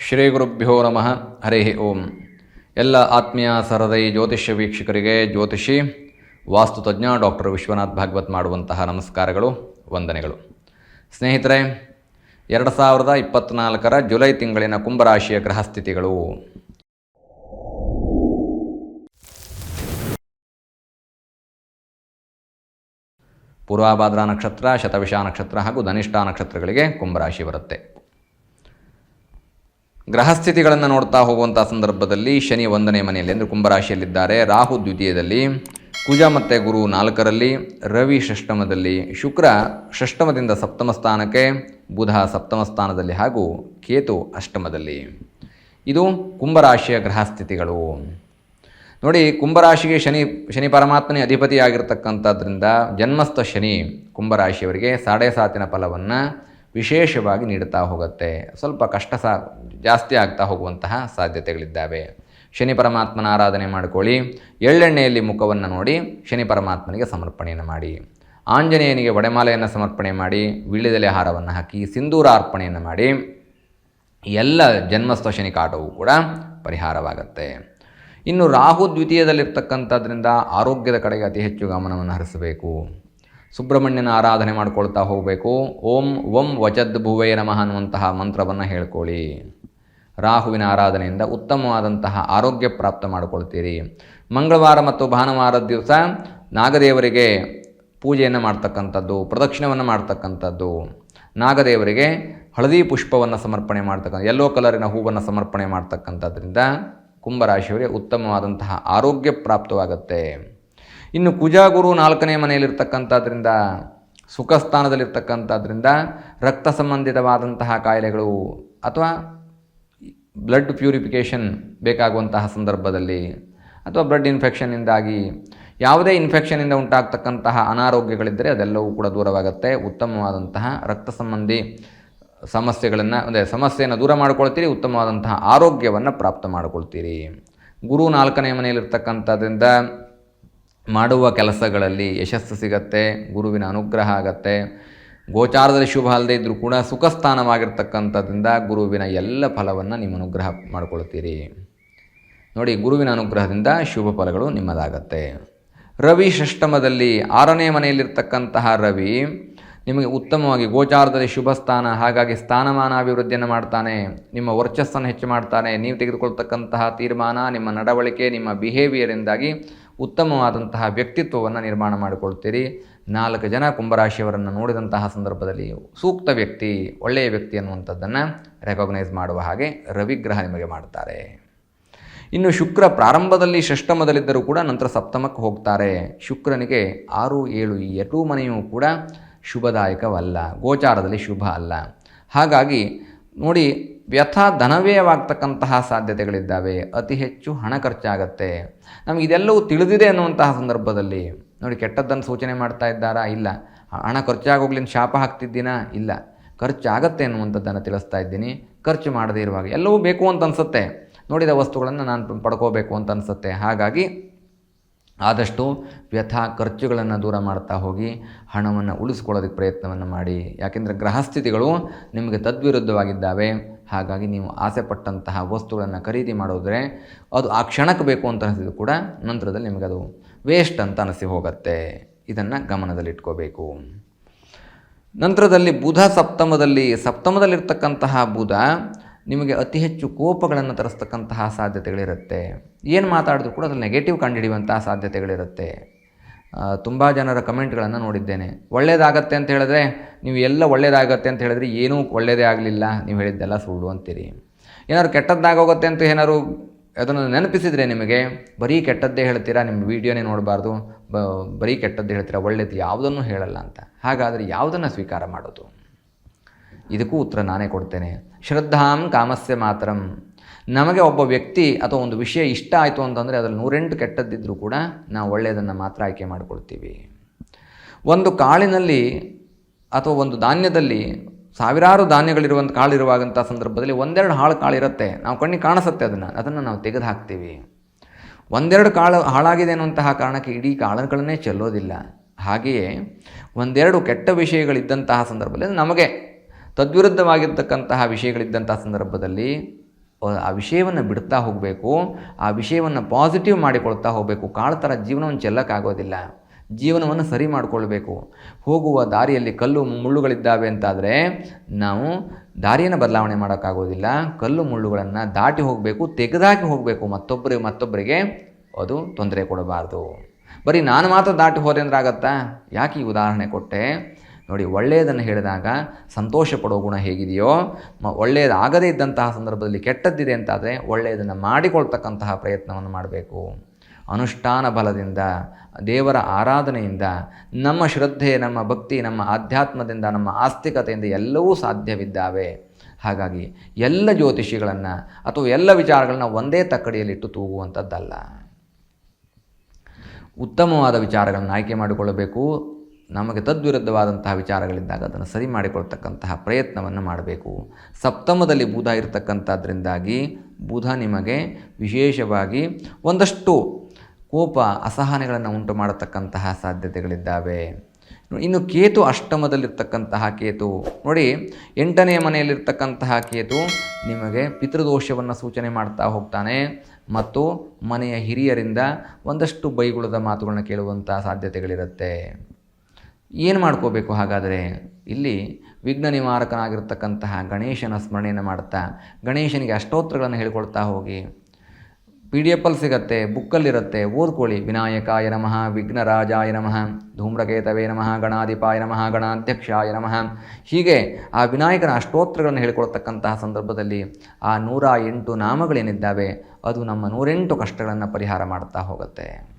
ಶ್ರೀ ಗುರುಭ್ಯೋ ನಮಃ. ಹರಿ ಓಂ. ಎಲ್ಲ ಆತ್ಮೀಯ ಸರದೈ ಜ್ಯೋತಿಷ್ಯ ವೀಕ್ಷಕರಿಗೆ ಜ್ಯೋತಿಷಿ ವಾಸ್ತುತಜ್ಞ ಡಾಕ್ಟರ್ ವಿಶ್ವನಾಥ್ ಭಾಗವತ್ ಮಾಡುವಂತಹ ನಮಸ್ಕಾರಗಳು, ವಂದನೆಗಳು. ಸ್ನೇಹಿತರೆ, ಎರಡು ಸಾವಿರದ ಇಪ್ಪತ್ತ್ನಾಲ್ಕರ ಜುಲೈ ತಿಂಗಳಿನ ಕುಂಭರಾಶಿಯ ಗ್ರಹಸ್ಥಿತಿಗಳು ಪೂರ್ವಾಭಾದ್ರಾ ನಕ್ಷತ್ರ, ಶತವಿಷ ನಕ್ಷತ್ರ ಹಾಗೂ ಧನಿಷ್ಠ ನಕ್ಷತ್ರಗಳಿಗೆ ಕುಂಭರಾಶಿ ಬರುತ್ತೆ. ಗ್ರಹಸ್ಥಿತಿಗಳನ್ನು ನೋಡ್ತಾ ಹೋಗುವಂಥ ಸಂದರ್ಭದಲ್ಲಿ ಶನಿ ಒಂದನೇ ಮನೆಯಲ್ಲಿ ಅಂದರೆ ಕುಂಭರಾಶಿಯಲ್ಲಿದ್ದಾರೆ. ರಾಹು ದ್ವಿತೀಯದಲ್ಲಿ, ಕುಜ ಮತ್ತು ಗುರು ನಾಲ್ಕರಲ್ಲಿ, ರವಿ ಷಷ್ಟಮದಲ್ಲಿ ಶುಕ್ರ ಷಷ್ಟಮದಿಂದ ಸಪ್ತಮ ಸ್ಥಾನಕ್ಕೆ, ಬುಧ ಸಪ್ತಮ ಸ್ಥಾನದಲ್ಲಿ ಹಾಗೂ ಕೇತು ಅಷ್ಟಮದಲ್ಲಿ. ಇದು ಕುಂಭರಾಶಿಯ ಗ್ರಹಸ್ಥಿತಿಗಳು. ನೋಡಿ, ಕುಂಭರಾಶಿಗೆ ಶನಿ ಶನಿ ಪರಮಾತ್ಮನೇ ಅಧಿಪತಿಯಾಗಿರ್ತಕ್ಕಂಥದ್ರಿಂದ ಜನ್ಮಸ್ಥ ಶನಿ ಕುಂಭರಾಶಿಯವರಿಗೆ ಸಾಡೆ ಸಾತಿನ ಫಲವನ್ನು ವಿಶೇಷವಾಗಿ ನೀಡುತ್ತಾ ಹೋಗುತ್ತೆ. ಸ್ವಲ್ಪ ಕಷ್ಟ ಸಾ, ಜಾಸ್ತಿ ಆಗ್ತಾ ಹೋಗುವಂತಹ ಸಾಧ್ಯತೆಗಳಿದ್ದಾವೆ. ಶನಿ ಪರಮಾತ್ಮನ ಆರಾಧನೆ ಮಾಡಿಕೊಳ್ಳಿ. ಎಳ್ಳೆಣ್ಣೆಯಲ್ಲಿ ಮುಖವನ್ನು ನೋಡಿ ಶನಿ ಪರಮಾತ್ಮನಿಗೆ ಸಮರ್ಪಣೆಯನ್ನು ಮಾಡಿ. ಆಂಜನೇಯನಿಗೆ ಒಡೆಮಾಲೆಯನ್ನು ಸಮರ್ಪಣೆ ಮಾಡಿ, ವೀಳ್ಯದೆಲೆ ಹಾರವನ್ನು ಹಾಕಿ, ಸಿಂಧೂರ ಅರ್ಪಣೆಯನ್ನು ಮಾಡಿ, ಎಲ್ಲ ಜನ್ಮಸ್ಥ ಶನಿ ಕಾಟವೂ ಕೂಡ ಪರಿಹಾರವಾಗುತ್ತೆ. ಇನ್ನು ರಾಹು ದ್ವಿತೀಯದಲ್ಲಿರ್ತಕ್ಕಂಥದ್ರಿಂದ ಆರೋಗ್ಯದ ಕಡೆಗೆ ಅತಿ ಹೆಚ್ಚು ಗಮನವನ್ನು ಹರಿಸಬೇಕು. ಸುಬ್ರಹ್ಮಣ್ಯನ ಆರಾಧನೆ ಮಾಡ್ಕೊಳ್ತಾ ಹೋಗಬೇಕು. ಓಂ ಓಂ ವಚದ್ ಭುವೇ ನಮಃ ಅನ್ನುವಂತಹ ಮಂತ್ರವನ್ನು ಹೇಳ್ಕೊಳ್ಳಿ. ರಾಹುವಿನ ಆರಾಧನೆಯಿಂದ ಉತ್ತಮವಾದಂತಹ ಆರೋಗ್ಯ ಪ್ರಾಪ್ತ ಮಾಡಿಕೊಳ್ತೀರಿ. ಮಂಗಳವಾರ ಮತ್ತು ಭಾನುವಾರದ ದಿವಸ ನಾಗದೇವರಿಗೆ ಪೂಜೆಯನ್ನು ಮಾಡ್ತಕ್ಕಂಥದ್ದು, ಪ್ರದಕ್ಷಿಣವನ್ನು ಮಾಡ್ತಕ್ಕಂಥದ್ದು. ನಾಗದೇವರಿಗೆ ಹಳದಿ ಪುಷ್ಪವನ್ನು ಸಮರ್ಪಣೆ ಮಾಡ್ತಕ್ಕಂಥ ಯೆಲ್ಲೋ ಕಲರಿನ ಹೂವನ್ನು ಸಮರ್ಪಣೆ ಮಾಡ್ತಕ್ಕಂಥದ್ರಿಂದ ಕುಂಭರಾಶಿಯವರಿಗೆ ಉತ್ತಮವಾದಂತಹ ಆರೋಗ್ಯ ಪ್ರಾಪ್ತವಾಗುತ್ತೆ. ಇನ್ನು ಕುಜಾಗುರು ನಾಲ್ಕನೇ ಮನೆಯಲ್ಲಿರ್ತಕ್ಕಂಥದ್ರಿಂದ ಸುಖ ಸ್ಥಾನದಲ್ಲಿರ್ತಕ್ಕಂಥದ್ರಿಂದ ರಕ್ತ ಸಂಬಂಧಿತವಾದಂತಹ ಕಾಯಿಲೆಗಳು ಅಥವಾ ಬ್ಲಡ್ ಪ್ಯೂರಿಫಿಕೇಷನ್ ಬೇಕಾಗುವಂತಹ ಸಂದರ್ಭದಲ್ಲಿ ಅಥವಾ ಬ್ಲಡ್ ಇನ್ಫೆಕ್ಷನ್ನಿಂದಾಗಿ ಯಾವುದೇ ಇನ್ಫೆಕ್ಷನ್ನಿಂದ ಉಂಟಾಗ್ತಕ್ಕಂತಹ ಅನಾರೋಗ್ಯಗಳಿದ್ದರೆ ಅದೆಲ್ಲವೂ ಕೂಡ ದೂರವಾಗುತ್ತೆ. ಉತ್ತಮವಾದಂತಹ ರಕ್ತ ಸಂಬಂಧಿ ಸಮಸ್ಯೆಗಳನ್ನು, ಅಂದರೆ ಸಮಸ್ಯೆಯನ್ನು ದೂರ ಮಾಡ್ಕೊಳ್ತೀರಿ, ಉತ್ತಮವಾದಂತಹ ಆರೋಗ್ಯವನ್ನು ಪ್ರಾಪ್ತ ಮಾಡಿಕೊಳ್ತೀರಿ. ಗುರು ನಾಲ್ಕನೇ ಮನೆಯಲ್ಲಿರ್ತಕ್ಕಂಥದ್ರಿಂದ ಮಾಡುವ ಕೆಲಸಗಳಲ್ಲಿ ಯಶಸ್ಸು ಸಿಗತ್ತೆ, ಗುರುವಿನ ಅನುಗ್ರಹ ಆಗತ್ತೆ. ಗೋಚಾರದಲ್ಲಿ ಶುಭ ಅಲ್ಲದೆ ಇದ್ದರೂ ಕೂಡ ಸುಖ ಸ್ಥಾನವಾಗಿರ್ತಕ್ಕಂಥದ್ರಿಂದ ಗುರುವಿನ ಎಲ್ಲ ಫಲವನ್ನು ನಿಮ್ಮ ಅನುಗ್ರಹ ಮಾಡಿಕೊಳ್ತೀರಿ. ನೋಡಿ, ಗುರುವಿನ ಅನುಗ್ರಹದಿಂದ ಶುಭ ಫಲಗಳು ನಿಮ್ಮದಾಗತ್ತೆ. ರವಿ ಷಷ್ಟಮದಲ್ಲಿ ಆರನೇ ಮನೆಯಲ್ಲಿರ್ತಕ್ಕಂತಹ ರವಿ ನಿಮಗೆ ಉತ್ತಮವಾಗಿ ಗೋಚಾರದಲ್ಲಿ ಶುಭ ಸ್ಥಾನ, ಹಾಗಾಗಿ ಸ್ಥಾನಮಾನ ಅಭಿವೃದ್ಧಿಯನ್ನು ಮಾಡ್ತಾನೆ. ನಿಮ್ಮ ವರ್ಚಸ್ಸನ್ನು ಹೆಚ್ಚು ಮಾಡ್ತಾನೆ. ನೀವು ತೆಗೆದುಕೊಳ್ತಕ್ಕಂತಹ ತೀರ್ಮಾನ, ನಿಮ್ಮ ನಡವಳಿಕೆ, ನಿಮ್ಮ ಬಿಹೇವಿಯರಿಂದಾಗಿ ಉತ್ತಮವಾದಂತಹ ವ್ಯಕ್ತಿತ್ವವನ್ನು ನಿರ್ಮಾಣ ಮಾಡಿಕೊಳ್ತೀರಿ. ನಾಲ್ಕು ಜನ ಕುಂಭರಾಶಿಯವರನ್ನು ನೋಡಿದಂತಹ ಸಂದರ್ಭದಲ್ಲಿ ಸೂಕ್ತ ವ್ಯಕ್ತಿ, ಒಳ್ಳೆಯ ವ್ಯಕ್ತಿ ಅನ್ನುವಂಥದ್ದನ್ನು ರೆಕಗ್ನೈಸ್ ಮಾಡುವ ಹಾಗೆ ರವಿಗ್ರಹ ನಿಮಗೆ ಮಾಡ್ತಾರೆ. ಇನ್ನು ಶುಕ್ರ ಪ್ರಾರಂಭದಲ್ಲಿ ಷಷ್ಟಮದಲ್ಲಿದ್ದರೂ ಕೂಡ ನಂತರ ಸಪ್ತಮಕ್ಕೆ ಹೋಗ್ತಾರೆ. ಶುಕ್ರನಿಗೆ ಆರು, ಏಳು ಈ ಎರಡೂ ಮನೆಯೂ ಕೂಡ ಶುಭದಾಯಕವಲ್ಲ, ಗೋಚಾರದಲ್ಲಿ ಶುಭ ಅಲ್ಲ. ಹಾಗಾಗಿ ನೋಡಿ ವ್ಯಥ ಧನವ್ಯಯವಾಗ್ತಕ್ಕಂತಹ ಸಾಧ್ಯತೆಗಳಿದ್ದಾವೆ. ಅತಿ ಹೆಚ್ಚು ಹಣ ಖರ್ಚಾಗತ್ತೆ. ನಮಗೆ ಇದೆಲ್ಲವೂ ತಿಳಿದಿದೆ ಅನ್ನುವಂತಹ ಸಂದರ್ಭದಲ್ಲಿ. ನೋಡಿ, ಕೆಟ್ಟದ್ದನ್ನು ಸೂಚನೆ ಮಾಡ್ತಾ ಇದ್ದಾರಾ? ಇಲ್ಲ. ಹಣ ಖರ್ಚಾಗೋಗ್ಲಿನ ಶಾಪ ಹಾಕ್ತಿದ್ದೀನಾ? ಇಲ್ಲ. ಖರ್ಚಾಗತ್ತೆ ಅನ್ನುವಂಥದ್ದನ್ನು ತಿಳಿಸ್ತಾ ಇದ್ದೀನಿ. ಖರ್ಚು ಮಾಡದೇ ಇರುವಾಗ ಎಲ್ಲವೂ ಬೇಕು ಅಂತ ಅನಿಸುತ್ತೆ. ನೋಡಿದ ವಸ್ತುಗಳನ್ನು ನಾನು ಪಡ್ಕೋಬೇಕು ಅಂತ ಅನಿಸುತ್ತೆ. ಹಾಗಾಗಿ ಆದಷ್ಟು ವ್ಯಥ ಖರ್ಚುಗಳನ್ನು ದೂರ ಮಾಡ್ತಾ ಹೋಗಿ ಹಣವನ್ನು ಉಳಿಸ್ಕೊಳ್ಳೋದಕ್ಕೆ ಪ್ರಯತ್ನವನ್ನು ಮಾಡಿ. ಯಾಕೆಂದರೆ ಗ್ರಹಸ್ಥಿತಿಗಳು ನಿಮಗೆ ತದ್ವಿರುದ್ಧವಾಗಿದ್ದಾವೆ. ಹಾಗಾಗಿ ನೀವು ಆಸೆ ಪಟ್ಟಂತಹ ವಸ್ತುಗಳನ್ನು ಖರೀದಿ ಮಾಡಿದ್ರೆ ಅದು ಆ ಕ್ಷಣಕ್ಕೆ ಬೇಕು ಅಂತ ಅನಿಸಿದ್ರು ಕೂಡ ನಂತರದಲ್ಲಿ ನಿಮಗೆ ಅದು ವೇಸ್ಟ್ ಅಂತ ಅನಿಸಿ ಹೋಗುತ್ತೆ. ಇದನ್ನು ಗಮನದಲ್ಲಿಟ್ಕೋಬೇಕು. ನಂತರದಲ್ಲಿ ಬುಧ ಸಪ್ತಮದಲ್ಲಿ, ಸಪ್ತಮದಲ್ಲಿರ್ತಕ್ಕಂತಹ ಬುಧ ನಿಮಗೆ ಅತಿ ಹೆಚ್ಚು ಕೋಪಗಳನ್ನು ತರಿಸ್ತಕ್ಕಂತಹ ಸಾಧ್ಯತೆಗಳಿರುತ್ತೆ. ಏನು ಮಾತಾಡಿದ್ರು ಕೂಡ ಅದು ನೆಗೆಟಿವ್ ಕಂಡುಹಿಡಿಯುವಂತಹ ಸಾಧ್ಯತೆಗಳಿರುತ್ತೆ. ತುಂಬ ಜನರ ಕಮೆಂಟ್ಗಳನ್ನು ನೋಡಿದ್ದೇನೆ. ಒಳ್ಳೆಯದಾಗತ್ತೆ ಅಂತ ಹೇಳಿದ್ರೆ ನೀವು ಎಲ್ಲ ಒಳ್ಳೆಯದಾಗತ್ತೆ ಅಂತ ಹೇಳಿದ್ರೆ ಏನೂ ಒಳ್ಳೆಯದೇ ಆಗಲಿಲ್ಲ. ನೀವು ಹೇಳಿದ್ದೆಲ್ಲ ಸುಳ್ಳು ಅಂತೀರಿ. ಏನಾದ್ರು ಕೆಟ್ಟದ್ದಾಗೋಗುತ್ತೆ ಅಂತ ಏನಾದ್ರು ಅದನ್ನು ನೆನಪಿಸಿದರೆ ನಿಮಗೆ, ಬರೀ ಕೆಟ್ಟದ್ದೇ ಹೇಳ್ತೀರಾ? ನಿಮ್ಮ ವೀಡಿಯೋನೇ ನೋಡಬಾರ್ದು. ಬ, ಬರೀ ಕೆಟ್ಟದ್ದು ಹೇಳ್ತೀರಾ? ಒಳ್ಳೇದು ಯಾವುದನ್ನು ಹೇಳಲ್ಲ ಅಂತ. ಹಾಗಾದರೆ ಯಾವುದನ್ನು ಸ್ವೀಕಾರ ಮಾಡೋದು? ಇದಕ್ಕೂ ಉತ್ತರ ನಾನೇ ಕೊಡ್ತೇನೆ. ಶ್ರದ್ಧಾಂ ಕಾಮಸ್ಯ ಮಾತ್ರಂ. ನಮಗೆ ಒಬ್ಬ ವ್ಯಕ್ತಿ ಅಥವಾ ಒಂದು ವಿಷಯ ಇಷ್ಟ ಆಯಿತು ಅಂತಂದರೆ ಅದರಲ್ಲಿ ನೂರೆಂಟು ಕೆಟ್ಟದ್ದಿದ್ದರೂ ಕೂಡ ನಾವು ಒಳ್ಳೆಯದನ್ನು ಮಾತ್ರ ಆಯ್ಕೆ ಮಾಡಿಕೊಳ್ತೀವಿ. ಒಂದು ಕಾಳಿನಲ್ಲಿ ಅಥವಾ ಒಂದು ಧಾನ್ಯದಲ್ಲಿ ಸಾವಿರಾರು ಧಾನ್ಯಗಳಿರುವಂಥ ಕಾಳಿರುವಾಗಂಥ ಸಂದರ್ಭದಲ್ಲಿ ಒಂದೆರಡು ಹಾಳು ಕಾಳಿರುತ್ತೆ ನಾವು ಕಣ್ಣಿಗೆ ಕಾಣಿಸುತ್ತೆ ಅದನ್ನು. ಅದನ್ನು ನಾವು ತೆಗೆದು ಹಾಕ್ತೀವಿ. ಒಂದೆರಡು ಕಾಳು ಹಾಳಾಗಿದೆ ಅನ್ನುವಂತಹ ಕಾರಣಕ್ಕೆ ಇಡೀ ಕಾಳುಗಳನ್ನೇ ಚೆಲ್ಲೋದಿಲ್ಲ. ಹಾಗೆಯೇ ಒಂದೆರಡು ಕೆಟ್ಟ ವಿಷಯಗಳಿದ್ದಂತಹ ಸಂದರ್ಭದಲ್ಲಿ ನಮಗೆ ತದ್ವಿರುದ್ಧವಾಗಿರ್ತಕ್ಕಂತಹ ವಿಷಯಗಳಿದ್ದಂತಹ ಸಂದರ್ಭದಲ್ಲಿ ಆ ವಿಷಯವನ್ನು ಬಿಡ್ತಾ ಹೋಗಬೇಕು, ಆ ವಿಷಯವನ್ನು ಪಾಸಿಟಿವ್ ಮಾಡಿಕೊಳ್ತಾ ಹೋಗಬೇಕು. ಕಾಳ್ತರ ಜೀವನವನ್ನು ಚೆಲ್ಲಕ್ಕಾಗೋದಿಲ್ಲ ಜೀವನವನ್ನು ಸರಿ ಮಾಡಿಕೊಳ್ಬೇಕು. ಹೋಗುವ ದಾರಿಯಲ್ಲಿ ಕಲ್ಲು ಮುಳ್ಳುಗಳಿದ್ದಾವೆ ಅಂತಾದರೆ ನಾವು ದಾರಿಯನ್ನು ಬದಲಾವಣೆ ಮಾಡೋಕ್ಕಾಗೋದಿಲ್ಲ. ಕಲ್ಲು ಮುಳ್ಳುಗಳನ್ನು ದಾಟಿ ಹೋಗಬೇಕು, ತೆಗೆದಾಕಿ ಹೋಗಬೇಕು. ಮತ್ತೊಬ್ಬರಿಗೆ ಮತ್ತೊಬ್ಬರಿಗೆ ಅದು ತೊಂದರೆ ಕೊಡಬಾರ್ದು. ಬರೀ ನಾನು ಮಾತ್ರ ದಾಟಿ ಹೋದೆ ಅಂದ್ರೆ ಆಗತ್ತಾ? ಯಾಕೆ ಈ ಉದಾಹರಣೆ ಕೊಟ್ಟೆ? ನೋಡಿ, ಒಳ್ಳೆಯದನ್ನು ಹೇಳಿದಾಗ ಸಂತೋಷ ಪಡೋ ಗುಣ ಹೇಗಿದೆಯೋ, ಮ, ಒಳ್ಳೆಯದಾಗದೇ ಇದ್ದಂತಹ ಸಂದರ್ಭದಲ್ಲಿ ಕೆಟ್ಟದ್ದಿದೆ ಅಂತಾದರೆ ಒಳ್ಳೆಯದನ್ನು ಮಾಡಿಕೊಳ್ತಕ್ಕಂತಹ ಪ್ರಯತ್ನವನ್ನು ಮಾಡಬೇಕು. ಅನುಷ್ಠಾನ ಬಲದಿಂದ, ದೇವರ ಆರಾಧನೆಯಿಂದ, ನಮ್ಮ ಶ್ರದ್ಧೆ, ನಮ್ಮ ಭಕ್ತಿ, ನಮ್ಮ ಆಧ್ಯಾತ್ಮದಿಂದ, ನಮ್ಮ ಆಸ್ತಿಕತೆಯಿಂದ ಎಲ್ಲವೂ ಸಾಧ್ಯವಿದ್ದಾವೆ. ಹಾಗಾಗಿ ಎಲ್ಲ ಜ್ಯೋತಿಷಿಗಳನ್ನು ಅಥವಾ ಎಲ್ಲ ವಿಚಾರಗಳನ್ನ ಒಂದೇ ತಕ್ಕಡಿಯಲ್ಲಿಟ್ಟು ತೂಗುವಂಥದ್ದಲ್ಲ. ಉತ್ತಮವಾದ ವಿಚಾರಗಳನ್ನು ಆಯ್ಕೆ ಮಾಡಿಕೊಳ್ಳಬೇಕು. ನಮಗೆ ತದ್ವಿರುದ್ಧವಾದಂತಹ ವಿಚಾರಗಳಿದ್ದಾಗ ಅದನ್ನು ಸರಿ ಮಾಡಿಕೊಳ್ತಕ್ಕಂತಹ ಪ್ರಯತ್ನವನ್ನು ಮಾಡಬೇಕು. ಸಪ್ತಮದಲ್ಲಿ ಬುಧ ಇರತಕ್ಕಂಥದ್ರಿಂದಾಗಿ ಬುಧ ನಿಮಗೆ ವಿಶೇಷವಾಗಿ ಒಂದಷ್ಟು ಕೋಪ, ಅಸಹನೆಗಳನ್ನು ಉಂಟು ಮಾಡತಕ್ಕಂತಹ ಸಾಧ್ಯತೆಗಳಿದ್ದಾವೆ. ಇನ್ನು ಕೇತು ಅಷ್ಟಮದಲ್ಲಿರ್ತಕ್ಕಂತಹ ಕೇತು, ನೋಡಿ ಎಂಟನೇ ಮನೆಯಲ್ಲಿರ್ತಕ್ಕಂತಹ ಕೇತು ನಿಮಗೆ ಪಿತೃದೋಷವನ್ನು ಸೂಚನೆ ಮಾಡ್ತಾ ಹೋಗ್ತಾನೆ ಮತ್ತು ಮನೆಯ ಹಿರಿಯರಿಂದ ಒಂದಷ್ಟು ಬೈಗುಳದ ಮಾತುಗಳನ್ನ ಕೇಳುವಂಥ ಸಾಧ್ಯತೆಗಳಿರುತ್ತೆ. ಏನು ಮಾಡ್ಕೋಬೇಕು? ಹಾಗಾದರೆ ಇಲ್ಲಿ ವಿಘ್ನ ನಿವಾರಕನಾಗಿರ್ತಕ್ಕಂತಹ ಗಣೇಶನ ಸ್ಮರಣೆಯನ್ನು ಮಾಡ್ತಾ, ಗಣೇಶನಿಗೆ ಅಷ್ಟೋತ್ರಗಳನ್ನು ಹೇಳ್ಕೊಳ್ತಾ ಹೋಗಿ, ಪಿ ಡಿ ಎಫಲ್ಲಿ ಸಿಗತ್ತೆ ಬುಕ್ಕಲ್ಲಿರುತ್ತೆ ಓದ್ಕೊಳ್ಳಿ. ವಿನಾಯಕಾಯ ನಮಃ, ವಿಘ್ನರಾಜಾಯ ನಮಃ, ಧೂಮ್ರಕೇತವೇ ನಮಃ, ಗಣಾಧಿಪಾಯ ನಮಃ, ಗಣಾಧ್ಯಕ್ಷಾಯ ನಮಃ. ಹೀಗೆ ಆ ವಿನಾಯಕನ ಅಷ್ಟೋತ್ರಗಳನ್ನು ಹೇಳ್ಕೊಳ್ತಕ್ಕಂತಹ ಸಂದರ್ಭದಲ್ಲಿ ಆ ನೂರ ಎಂಟು ನಾಮಗಳೇನಿದ್ದಾವೆ, ಅದು ನಮ್ಮ ನೂರೆಂಟು ಕಷ್ಟಗಳನ್ನು ಪರಿಹಾರ ಮಾಡ್ತಾ ಹೋಗುತ್ತೆ.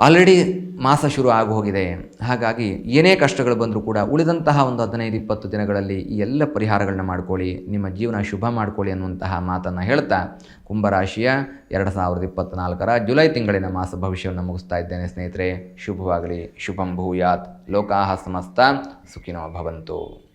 ಆಲ್ರೆಡಿ ಮಾಸ ಶುರು ಆಗಿ ಹೋಗಿದೆ ಹಾಗಾಗಿ ಏನೇ ಕಷ್ಟಗಳು ಬಂದರೂ ಕೂಡ ಉಳಿದಂತಹ ಒಂದು ಹದಿನೈದು, ಇಪ್ಪತ್ತು ದಿನಗಳಲ್ಲಿ ಈ ಎಲ್ಲ ಪರಿಹಾರಗಳನ್ನ ಮಾಡ್ಕೊಳ್ಳಿ. ನಿಮ್ಮ ಜೀವನ ಶುಭ ಮಾಡ್ಕೊಳ್ಳಿ ಅನ್ನುವಂತಹ ಮಾತನ್ನು ಹೇಳ್ತಾ ಕುಂಭರಾಶಿಯ ಎರಡು ಸಾವಿರದ ಇಪ್ಪತ್ತ್ನಾಲ್ಕರ ಜುಲೈ ತಿಂಗಳಿನ ಮಾಸ ಭವಿಷ್ಯವನ್ನು ಮುಗಿಸ್ತಾ ಇದ್ದೇನೆ ಸ್ನೇಹಿತರೆ. ಶುಭವಾಗಲಿ. ಶುಭಂ ಭೂಯಾತ್. ಲೋಕಾಹ ಸಮಸ್ತ ಸುಖಿನೋ ಭವಂತು.